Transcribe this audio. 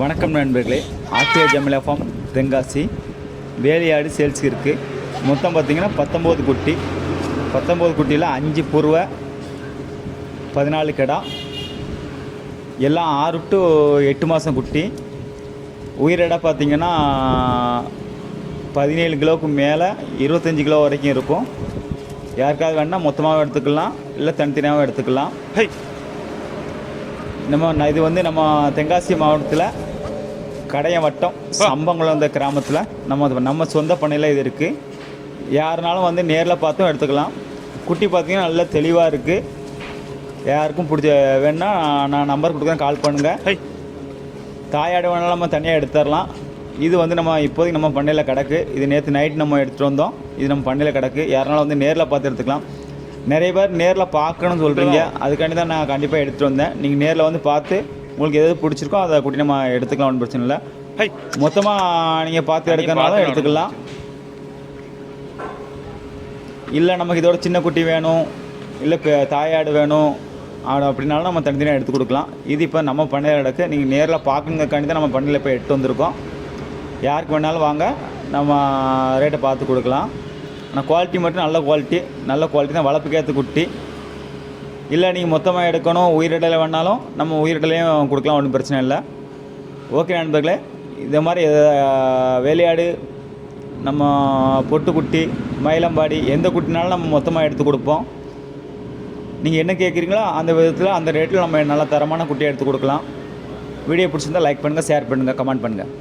வணக்கம் நண்பர்களே. RTO Jamila farm Tenkasi. வேலையாடு sales இருக்குது மொத்தம் பார்த்தீங்கன்னா பத்தொம்போது குட்டி. பத்தொம்போது குட்டியில் அஞ்சு புருவை பதினாலு கிடா. எல்லாம் ஆறு டு எட்டு மாதம் குட்டி. உயிரிடை பார்த்தீங்கன்னா பதினேழு கிலோவுக்கு மேலே இருபத்தஞ்சி கிலோ வரைக்கும் இருக்கும். யாருக்காவது வேணால் மொத்தமாகவும் எடுத்துக்கலாம். இல்லை தனித்தனியாகவும் எடுத்துக்கலாம். ஹை. நம்ம இது வந்து நம்ம தென்காசி மாவட்டத்தில் கடையம் வட்டம் சம்பங்குளம் இந்த கிராமத்தில். நம்ம நம்ம சொந்த பண்ணையில் இது இருக்குது யாருனாலும் வந்து நேரில் பார்த்தும் எடுத்துக்கலாம். குட்டி பார்த்தீங்கன்னா நல்லா தெளிவாக இருக்குது யாருக்கும் பிடிச்ச வேணா நான் நம்பர் கொடுக்குறேன் கால் பண்ணுங்கள் தாயாடு வேணாலும் நம்ம தனியாக எடுத்துடலாம் இது வந்து நம்ம இப்போதைக்கு நம்ம பண்ணையில் கிடக்கு. இது நேற்று நைட் நம்ம எடுத்துகிட்டு வந்தோம். இது நம்ம பண்ணையில் கிடக்கு. யாருனாலும் வந்து நேரில் பார்த்து எடுத்துக்கலாம். நிறைய பேர் நேரில் பார்க்கணும்னு சொல்கிறீங்க அதுக்காண்டி தான் நான் கண்டிப்பாக எடுத்துகிட்டு வந்தேன். நீங்கள் நேரில் வந்து பார்த்து உங்களுக்கு எது பிடிச்சிருக்கோ அதை கூட்டி நம்ம எடுத்துக்கலாம் ஒன்றும் பிரச்சனை இல்லை. மொத்தமாக நீங்கள் பார்த்து பார்த்து எடுத்துக்கலாம். இல்லை நமக்கு இதோட சின்ன குட்டி வேணும் இல்லை தாயாடு வேணும் ஆடு அப்படின்னாலும் நம்ம தனித்தனியாக எடுத்து கொடுக்கலாம். இது இப்போ நம்ம பண்ணையில் கிடக்கு நீங்கள் நேரில் பார்க்கணுங்கக்காண்டி தான் நம்ம பண்ணையில் இப்போ எட்டு வந்திருக்கோம். யாருக்கு வேணாலும் வாங்க நம்ம ரேட்டை பார்த்து கொடுக்கலாம். ஆனால் குவாலிட்டி மட்டும் நல்ல குவாலிட்டி நல்ல குவாலிட்டி தான் வளர்ப்புக்கேற்ற குட்டி. இல்லை நீங்கள் மொத்தமாக எடுக்கணும் உயிரிடலை வேணாலும் நம்ம உயிரிடலையும் கொடுக்கலாம் ஒன்றும் பிரச்சனை இல்லை. ஓகே நண்பர்களே இந்த மாதிரி வேலையாடு நம்ம பொட்டுக்குட்டி மயிலம்பாடி எந்த குட்டினாலும் நம்ம மொத்தமாக எடுத்து கொடுப்போம். நீங்கள் என்ன கேட்குறீங்களோ அந்த விதத்தில் அந்த ரேட்டில் நம்ம நல்ல தரமான குட்டியை எடுத்து கொடுக்கலாம். வீடியோ பிடிச்சிருந்தா லைக் பண்ணுங்கள் ஷேர் பண்ணுங்கள் கமெண்ட் பண்ணுங்கள்